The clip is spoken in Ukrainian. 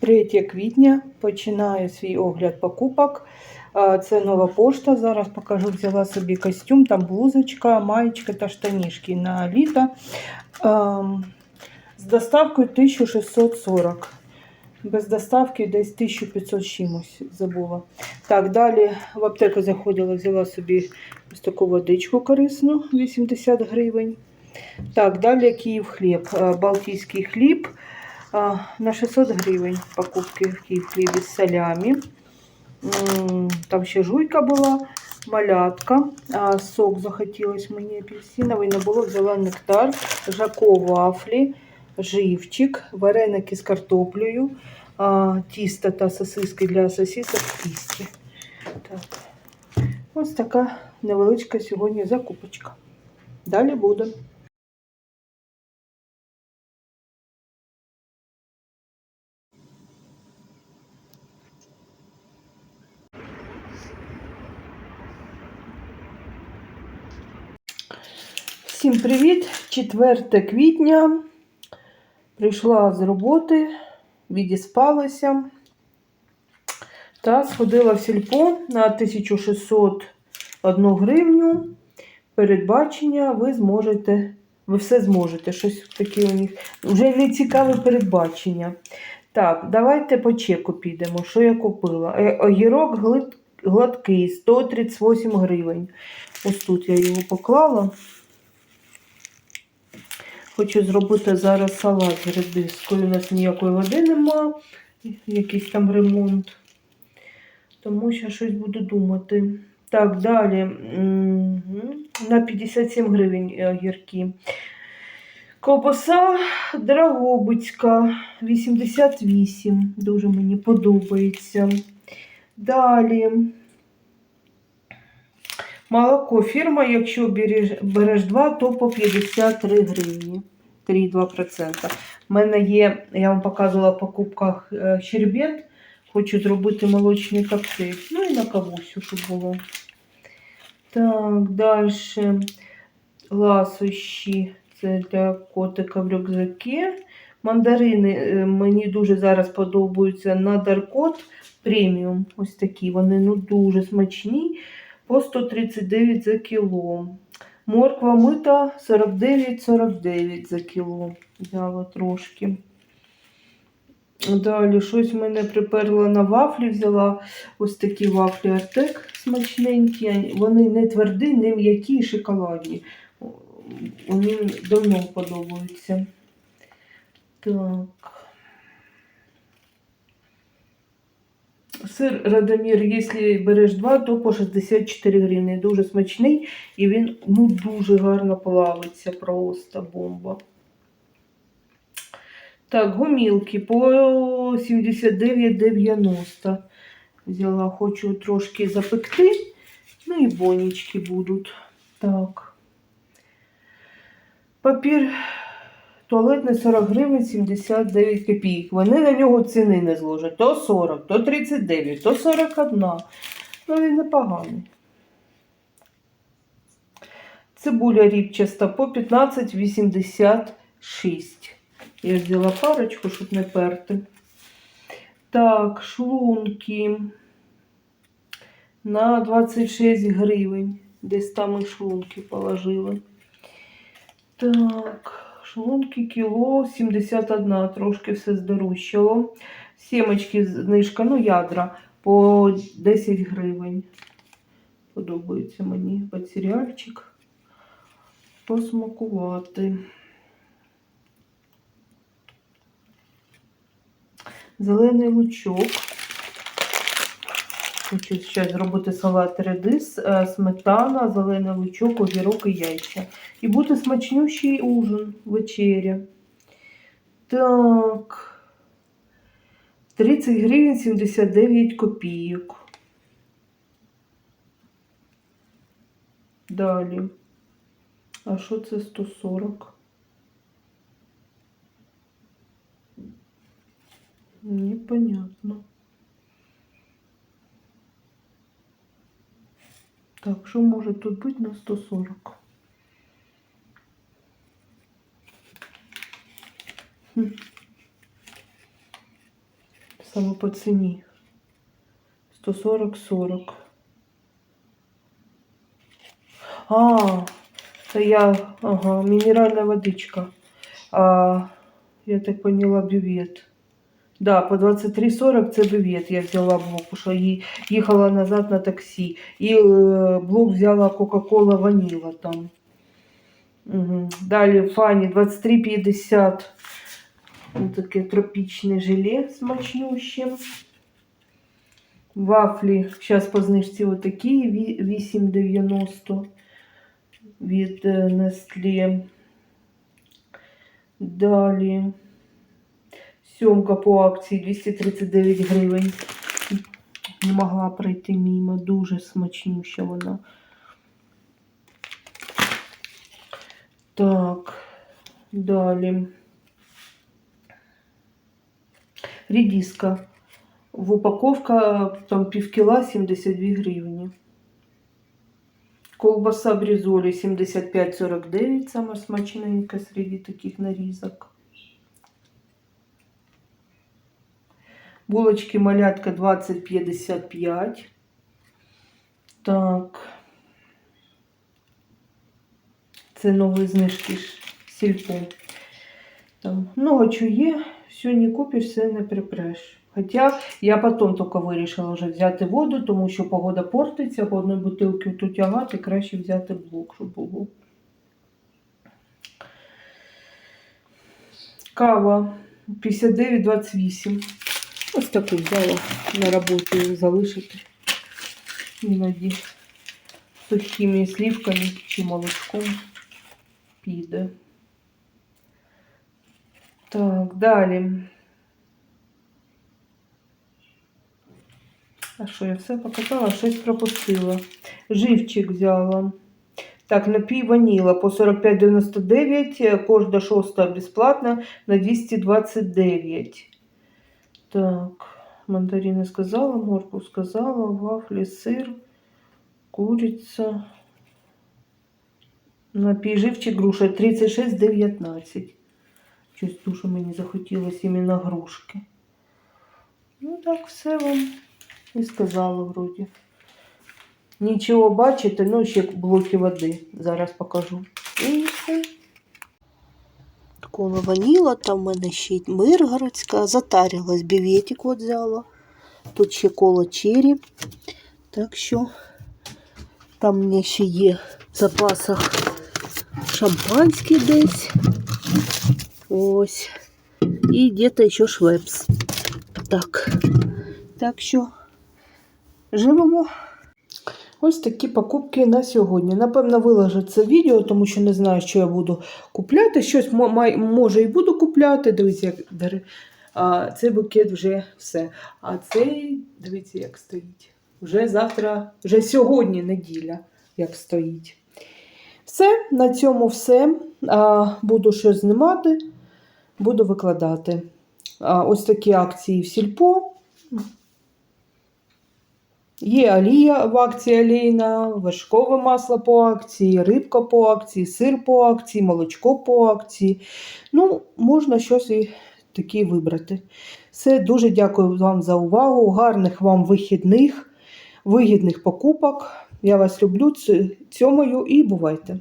3 квітня починаю свій огляд покупок. Це нова пошта. Зараз покажу, взяла собі костюм, там блузочка, маєчка та штанішки на літо. З доставкою 1640. Без доставки десь 1500 з чимось забула. Так, далі в аптеку заходила, взяла собі ось таку водичку корисну, 80 гривень. Так, далі Київ хліб, е, Балтійський хліб. На 600 гривень покупки в Київ хлібі з солями. Там ще жуйка була, малятка. Сок захотілось мені апельсиновий, не було, взяла нектар, жако вафлі, живчик, вареники з картоплею, тісто та сосиски для сосисок в. Так. Ось така невеличка сьогодні закупочка. Далі буде. Всім привіт! 4 квітня. Прийшла з роботи, відіспалася та сходила в сільпо на 1601 гривню. Передбачення ви зможете, ви все зможете. Щось таке у них вже не цікаве передбачення. Так, давайте по чеку підемо. Що я купила? Е, Огірок гладкий 138 гривень. Ось тут я його поклала. Хочу зробити зараз салат з редискою. У нас ніякої води нема, якийсь там ремонт. Тому що щось буду думати. Так, далі. На 57 гривень е, огірки. Ковбаса Драгобицька 88. Дуже мені подобається. Далі. Молоко фірма, якщо береш, береш 2, то по 53 гривні. 3,2%. У мене є, я вам показувала в покупках е, щербет. Хочу зробити молочний коктейль. Ну і на кавусю, щоб було. Так, далі. Ласощі. Це для котика в рюкзакі. Мандарини е, мені дуже зараз подобаються на Даркот преміум. Ось такі. Вони ну, дуже смачні по 139 за кіло. Морква мита 49,49 за кіло. Взяла трошки. Далі щось мене приперло на вафлі. Взяла ось такі вафлі Артек смачненькі. Вони не тверді, не м'які і шоколадні. Вони давно подобаються. Так. Сир Радомір, якщо береш два, то по 64 гривні. Дуже смачний і він ну, дуже гарно плавиться, просто бомба. Так, гомілки по 79,90. Взяла, хочу трошки запекти. Ну і бонічки будуть. Так. Папір туалетний 40 гривень 79 копійок. Вони на нього ціни не зложать. То 40, то 39, то 41. Ну він непоганий. Цибуля ріпчаста по 15,86. Я взяла парочку, щоб не перти. Так, шлунки на 26 гривень. Десь там і шлунки положили. Так, шлунки кіло 71, трошки все здорожчало. Сімочки знижка, ну ядра по 10 гривень. Подобається мені пацеріальчик. Посмакувати. Зелений лучок. Хочу зараз зробити салат редис, е, сметана, зелений лучок, огірок і яйця. І буде смачнющий ужин, вечеря. Так. 30 гривень 79 копійок. Далі. А що це 140? Непонятно. Так, що може тут бути на 140? Хм. Саме по ціні. 140-40. А, це я, ага, мінеральна водичка. А, я так поняла, бювет. Да, по 23,40 це бювет. Я взяла блок, тому що ї- їхала назад на таксі. І е, блок взяла Кока-Кола Ваніла там. Угу. Далі Фані 23,50. Ось таке тропічне желе смачнюще. Вафлі, зараз по знижці отакі, ві- 8,90 від е, Nestlé. Далі. Сьомка по акції 239 гривень. Не могла пройти мимо. Дуже смачнюща вона. Так, далі. Рідіска. В упаковка там півкіла 72 гривні. Колбаса брізолі 75,49, сама смачненька серед таких нарізок. Булочки малятка 20,55. Так. Це нові знижки сільпо. Там много чого є, все не купиш, все не припреш. Хоча я потім тільки вирішила вже взяти воду, тому що погода портиться, по одній бутилці тут тягати, краще взяти блок, щоб було. Кава 59,28. Ось таку взяла на роботі залишити. Іноді сухими слівками чи молочком піде. Так, далі. А що, я все показала, щось пропустила. Живчик взяла. Так, напій ваніла по 45,99, кожна шоста безплатна на 229. Так, мандарины сказала, морку сказала, вафли, сыр, курица. Напій живчик груша 36,19. Щось дуже мені захотілося іменно грушки. Ну так, все вам і сказала вроді. Нічого бачите, ну ще блоки води. Зараз покажу. Кола ваніла, там в мене ще й миргородська, затарилась, біветик взяла. Тут ще коло чері. Так що там в мене ще є в запасах шампанський десь. Ось. І где-то ще швепс. Так. Так що живемо. Ось такі покупки на сьогодні. Напевно, виложу це відео, тому що не знаю, що я буду купляти. Щось мо- може і буду купляти. Дивіться, як. А, цей букет вже все. А цей, дивіться, як стоїть. Вже завтра, вже сьогодні неділя, як стоїть. Все, на цьому все. А, буду щось знімати, буду викладати. А, ось такі акції в сільпо. Є олія в акції олійна, вершкове масло по акції, рибка по акції, сир по акції, молочко по акції. Ну, можна щось і таке вибрати. Все, дуже дякую вам за увагу. Гарних вам вихідних, вигідних покупок. Я вас люблю, цьомою і бувайте!